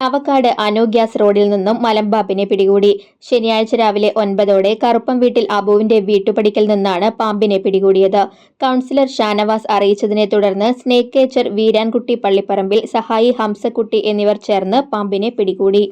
Chavakkad Anu gas റോഡിൽ നിന്നും മലമ്പാമ്പിനെ പിടികൂടി. ശനിയാഴ്ച രാവിലെ ഒൻപതോടെ കറുപ്പം വീട്ടിൽ അബുവിന്റെ വീട്ടുപടിക്കൽ നിന്നാണ് പാമ്പിനെ പിടികൂടിയത്. കൗൺസിലർ ഷാനവാസ് അറിയിച്ചതിനെ തുടർന്ന് സ്നേക്ക് കേച്ചർ വീരാൻകുട്ടി പള്ളിപ്പറമ്പിൽ സഹായി ഹംസക്കുട്ടി എന്നിവർ ചേർന്ന് പാമ്പിനെ പിടികൂടി.